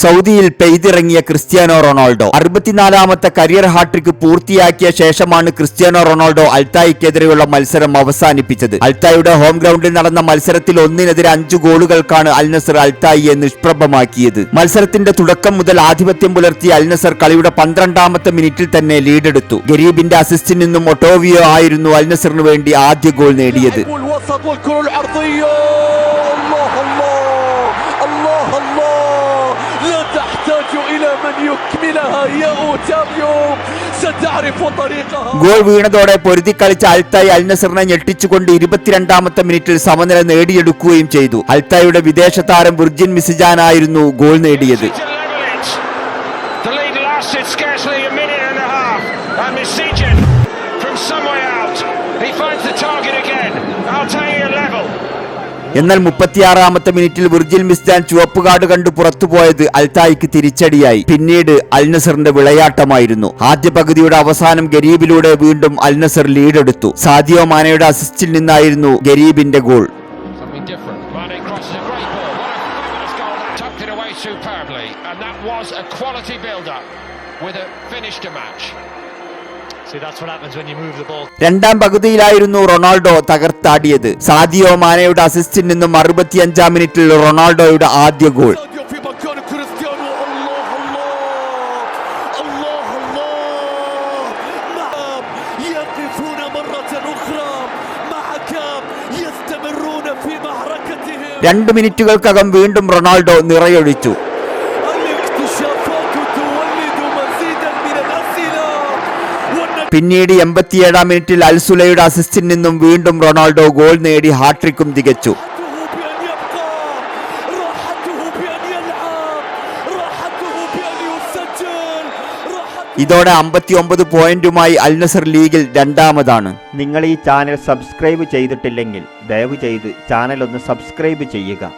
സൗദിയിൽ പെയ്തിറങ്ങിയ Cristiano Ronaldo. അറുപത്തിനാലാമത്തെ കരിയർ ഹാട്രിക് പൂർത്തിയാക്കിയ ശേഷമാണ് ക്രിസ്ത്യാനോ റൊണാൾഡോ അൽത്തായിക്കെതിരെയുള്ള മത്സരം അവസാനിപ്പിച്ചത്. അൽത്തായുടെ ഹോം ഗ്രൗണ്ടിൽ നടന്ന മത്സരത്തിൽ ഒന്നിനെതിരെ അഞ്ചു ഗോളുകൾക്കാണ് അൽനസർ അൽത്തായിയെ നിഷ്പ്രഭമാക്കിയത്. മത്സരത്തിന്റെ തുടക്കം മുതൽ ആധിപത്യം പുലർത്തിയ അൽനസർ കളിയുടെ പന്ത്രണ്ടാമത്തെ മിനിറ്റിൽ തന്നെ ലീഡെടുത്തു. ഗരീബിന്റെ അസിസ്റ്റിൽ നിന്നും ഒട്ടോവിയോ ആയിരുന്നു അൽ നസറിന് വേണ്ടി ആദ്യ ഗോൾ നേടിയത്. ഗോൾ വീണതോടെ പൊരുതി കളിച്ച അൽത്തായി അൽനസറിനെ ഞെട്ടിച്ചുകൊണ്ട് ഇരുപത്തിരണ്ടാമത്തെ മിനിറ്റിൽ സമനില നേടിയെടുക്കുകയും ചെയ്തു അൽത്തായുടെ വിദേശ താരം വിർജിൻ മിസിജാനായിരുന്നു ഗോൾ നേടിയത് to level it. The lead lasted scarcely a minute and a half. And Misijan from somewhere out. He finds the target. എന്നാൽ മുപ്പത്തിയാറാമത്തെ മിനിറ്റിൽ വിർജിൽ മിസ്ദാൻ ചുവപ്പ് കാർഡ് കണ്ടു പുറത്തുപോയത് അൽതായിക്ക് തിരിച്ചടിയായി. പിന്നീട് അൽനസറിന്റെ വിളയാട്ടമായിരുന്നു. ആദ്യ പകുതിയുടെ അവസാനം ഗരീബിലൂടെ വീണ്ടും അൽനസർ ലീഡെടുത്തു. സാദിയോ മാനയുടെ അസിസ്റ്റിൽ നിന്നായിരുന്നു ഗരീബിന്റെ goal. Superbly. And that was a quality build-up with a finish to match. രണ്ടാം പകുതിയിലായിരുന്നു റൊണാൾഡോ തകർത്താടിയത്. സാദിയോ മാനയുടെ അസിസ്റ്റിൽ നിന്നും അറുപത്തി അഞ്ചാം മിനിറ്റിൽ റൊണാൾഡോയുടെ ആദ്യ ഗോൾ. രണ്ട് മിനിറ്റുകൾക്കകം വീണ്ടും റൊണാൾഡോ നിറയൊഴിച്ചു. പിന്നീട് എൺപത്തിയേഴാം മിനിറ്റിൽ അൽസുലയുടെ അസിസ്റ്റിൽ നിന്നും വീണ്ടും റൊണാൾഡോ ഗോൾ നേടി ഹാട്രിക്കും തികച്ചു. ഇതോടെ അമ്പത്തി ഒമ്പത് പോയിന്റുമായി അൽനസർ ലീഗിൽ രണ്ടാമതാണ്. നിങ്ങൾ ഈ ചാനൽ സബ്സ്ക്രൈബ് ചെയ്തിട്ടില്ലെങ്കിൽ ദയവ് ചെയ്ത് ചാനൽ ഒന്ന് സബ്സ്ക്രൈബ് ചെയ്യുക.